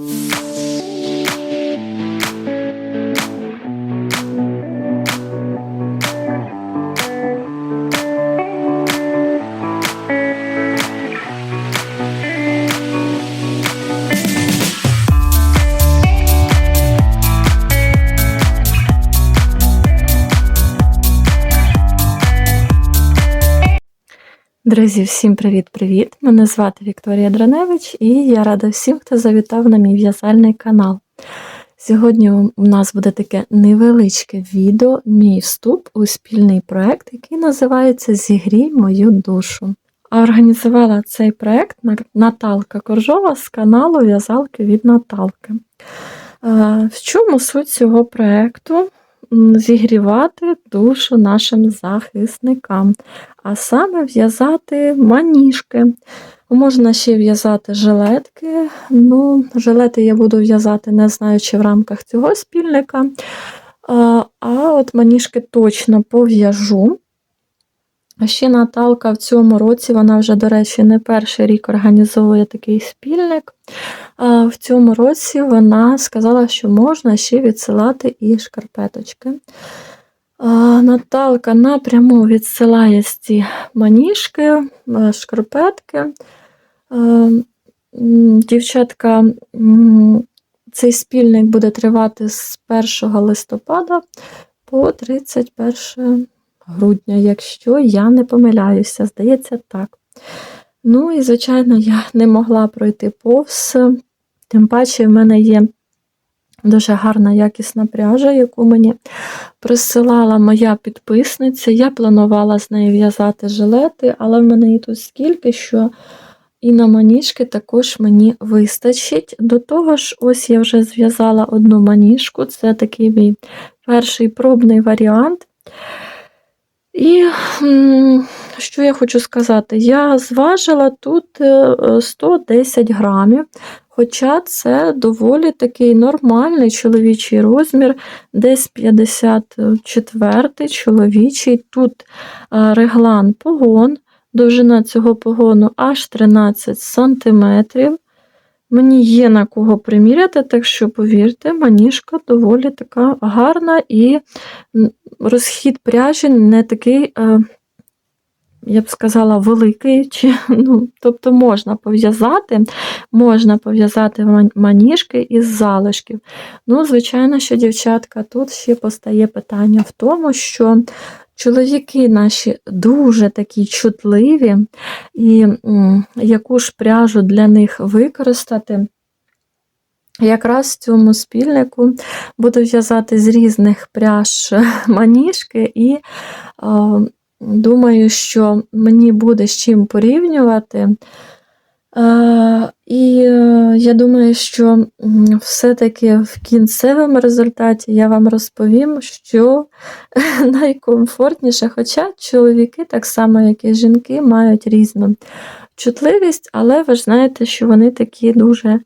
Mm-hmm. Друзі, всім привіт-привіт! Мене звати Вікторія Драневич і я рада всім, хто завітав на мій в'язальний канал. Сьогодні у нас буде таке невеличке відео, мій вступ у спільний проект, який називається Зігрій мою душу. А організувала цей проект Наталка Коржова з каналу В'язалки від Наталки. В чому суть цього проекту? Зігрівати душу нашим захисникам, а саме в'язати маніжки. Можна ще в'язати жилетки. Ну, Жилети я буду в'язати, не знаю, чи в рамках цього спільника. А от маніжки точно пов'яжу. А ще Наталка в цьому році, вона вже, до речі, не перший рік організовує такий спільник. В цьому році вона сказала, що можна ще відсилати і шкарпеточки. Наталка напряму відсилає ці маніжки, шкарпетки. Дівчатка, цей спільник буде тривати з 1 листопада по 31 грудня, якщо я не помиляюся, здається, так. Ну і, звичайно, я не могла пройти повз, тим паче в мене є дуже гарна якісна пряжа, яку мені присилала моя підписниця. Я планувала з нею в'язати жилети, але в мене її тут скільки, що і на маніжки також мені вистачить. До того ж, ось я вже зв'язала одну маніжку, це такий мій перший пробний варіант. Що я хочу сказати? Я зважила тут 110 е, грамів, хоча це доволі такий нормальний чоловічий розмір, десь 54 чоловічий. Тут е, реглан погон, довжина цього погону аж 13 сантиметрів. Мені є на кого приміряти, так що, повірте, маніжка доволі така гарна і розхід пряжі не такий, е, я б сказала, великий. Чи, ну, Тобто можна пов'язати можна пов'язати маніжки із залишків. Ну, Звичайно, що, дівчатка, тут ще постає питання в тому, що Чоловіки наші дуже такі чутливі, і яку ж пряжу для них використати. Якраз в цьому спільнику буду в'язати з різних пряж маніжки, і е, думаю, що мені буде з чим порівнювати. Е, і я думаю, що все-таки в кінцевому результаті я вам розповім, що найкомфортніше, хоча чоловіки, так само, як і жінки, мають різну чутливість, але ви ж знаєте, що вони такі дуже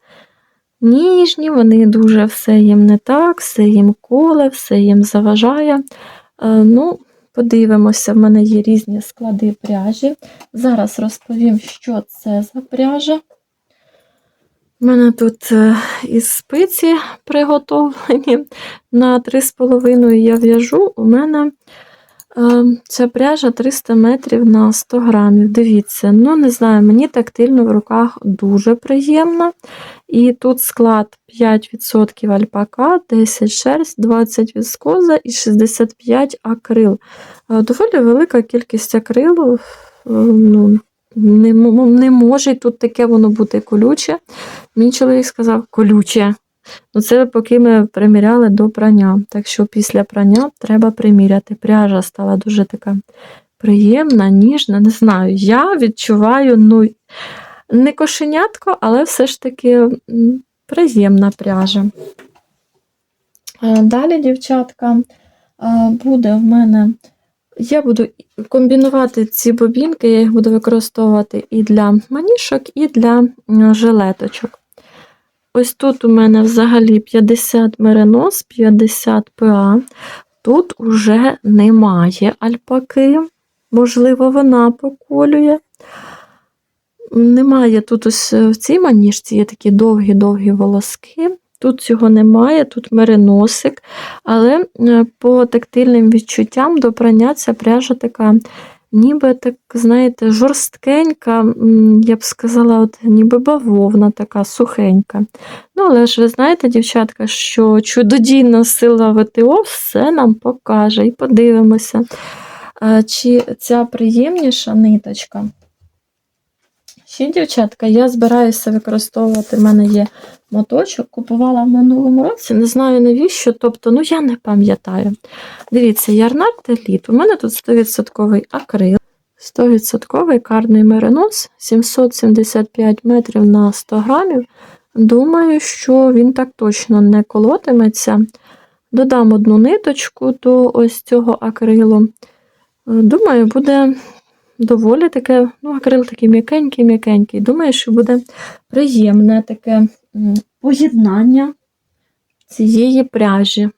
ніжні, вони дуже все їм не так, все їм коле, все їм заважає. Е, ну, Подивимося, в мене є різні склади пряжі. Зараз розповім, що це за пряжа. У мене тут е, із спиці приготовлені на 3,5 я в'яжу, у мене е, ця пряжа 300 метрів на 100 грамів. Дивіться, ну, не знаю, мені тактильно в руках дуже приємно. І тут склад 5% альпака, 10 шерсть, 20 віскоза і 65 акрил. Е, доволі велика кількість акрилу. ну, не не може тут таке воно бути колюче. Мій чоловік сказав, колюче. Ну, Це поки ми приміряли до прання. Так що після прання треба приміряти. Пряжа стала дуже така приємна, ніжна. Не знаю, я відчуваю, ну, не кошенятко, але все ж таки приємна пряжа. Далі, дівчатка, буде в мене. Я буду комбінувати ці бобінки, я їх буду використовувати і для манішок, і для жилеточок. Ось тут у мене взагалі 50 меринос, 50 ПА. Тут уже немає альпаки, можливо, вона поколює. немає тут ось е, в цій маніжці є такі довгі-довгі волоски. Тут цього немає, тут мериносик, але е, по тактильним відчуттям до прання ця пряжа така, ніби так, знаєте, жорсткенька, я б сказала, от, ніби бавовна, така сухенька. Ну, але ж ви знаєте, дівчатка, що чудодійна сила ВТО все нам покаже і подивимося, чи ця приємніша ниточка. Ще, дівчатка, я збираюся використовувати, в мене є моточок, купувала в минулому році, не знаю навіщо, тобто, ну я не пам'ятаю. Дивіться, ярнар Теліт. У мене тут 100% акрил, 100% карний меринос, 775 метрів на 100 грамів. Думаю, що він так точно не колотиметься. Додам одну ниточку до ось цього акрилу. Думаю, буде доволі таке, ну, акрил такий м'якенький, м'якенький. Думаю, що буде приємне таке поєднання цієї пряжі.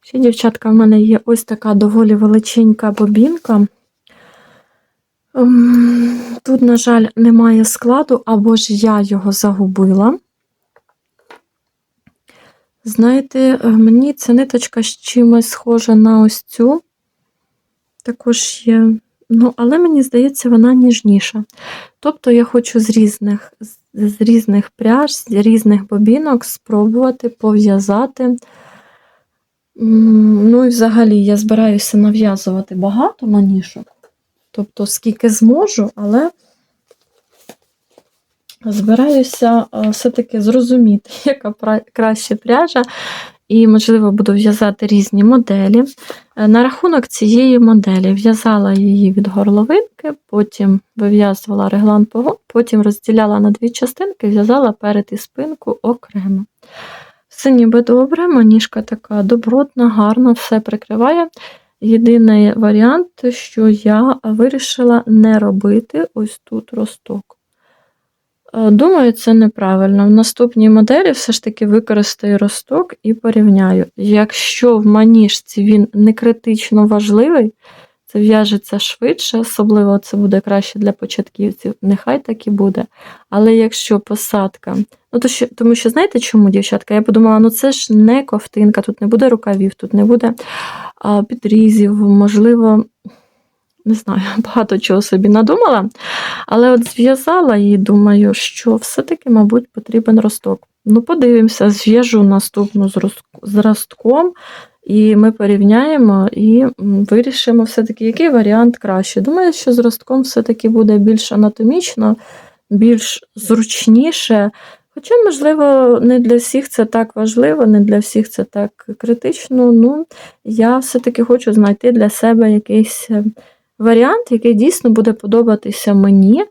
Ще, дівчатка, в мене є ось така доволі величенька бобінка. Ем, Тут, на жаль, немає складу, або ж я його загубила. Знаєте, е, мені ця ниточка з чимось схожа на ось цю. Також є Ну, але мені здається, вона ніжніша. Тобто я хочу з різних, з- різних пряж, з різних бобінок спробувати пов'язати. Ну і взагалі я збираюся нав'язувати багато манішок. Тобто, скільки зможу, але збираюся е, все-таки зрозуміти, яка краще пряжа, і, можливо, буду в'язати різні моделі. Е, На рахунок цієї моделі в'язала її від горловинки, потім вив'язувала реглан погон, потім розділяла на дві частинки, в'язала перед і спинку окремо. Все ніби добре, маніжка така добротна, гарна, все прикриває. Єдиний варіант, що я вирішила не робити ось тут росток. Е, Думаю, це неправильно. В наступній моделі все ж таки використаю росток і порівняю. Якщо в маніжці він не критично важливий, це в'яжеться швидше, особливо це буде краще для початківців, нехай так і буде. Але якщо посадка, ну то що, тому що знаєте чому, дівчатка? Я подумала, ну це ж не ковтинка, тут не буде рукавів, тут не буде а, підрізів, можливо, не знаю, багато чого собі надумала. Але от зв'язала і думаю, що все-таки, мабуть, потрібен росток. Ну, подивимося, зв'яжу наступну з ростком, і ми порівняємо і вирішимо все-таки, який варіант краще. Думаю, що з все-таки буде більш анатомічно, більш зручніше. Хоча, можливо, не для всіх це так важливо, не для всіх це так критично. Ну, я все-таки хочу знайти для себе якийсь варіант, який дійсно буде подобатися мені.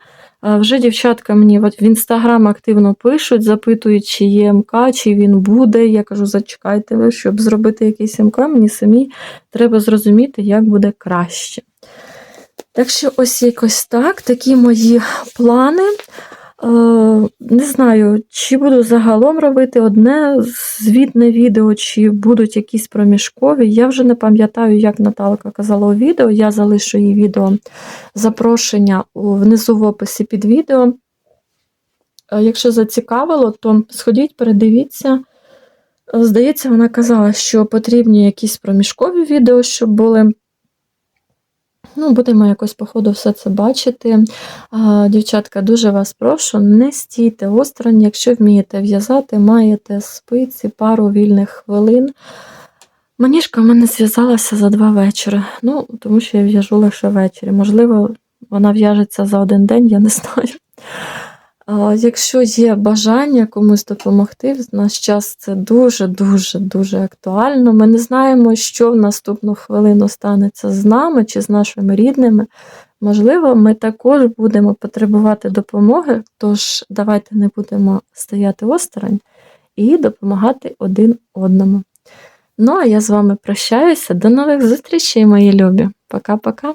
Вже дівчатка мені в інстаграм активно пишуть, запитують, чи є МК, чи він буде. Я кажу, зачекайте ви, щоб зробити якийсь МК, мені самі треба зрозуміти, як буде краще. Так що, ось якось так, такі мої плани. Не знаю, чи буду загалом робити одне звітне відео, чи будуть якісь проміжкові. Я вже не пам'ятаю, як Наталка казала у відео. Я залишу її відео запрошення внизу в описі під відео. Е, Якщо зацікавило, то сходіть, передивіться. Е, Здається, вона казала, що потрібні якісь проміжкові відео, щоб були. Ну, будемо якось, по ходу, все це бачити. Дівчатка, дуже вас прошу, не стійте осторонь, якщо вмієте в'язати, маєте спиці, пару вільних хвилин. Маніжка в мене зв'язалася за два вечора. Ну, тому що я в'яжу лише ввечері. Можливо, вона в'яжеться за один день, я не знаю. Якщо є бажання комусь допомогти, в наш час це дуже-дуже дуже актуально. Ми не знаємо, що в наступну хвилину станеться з нами чи з нашими рідними. Можливо, ми також будемо потребувати допомоги, тож давайте не будемо стояти осторонь і допомагати один одному. Ну, а я з вами прощаюся. До нових зустрічей, мої любі. Пока-пока.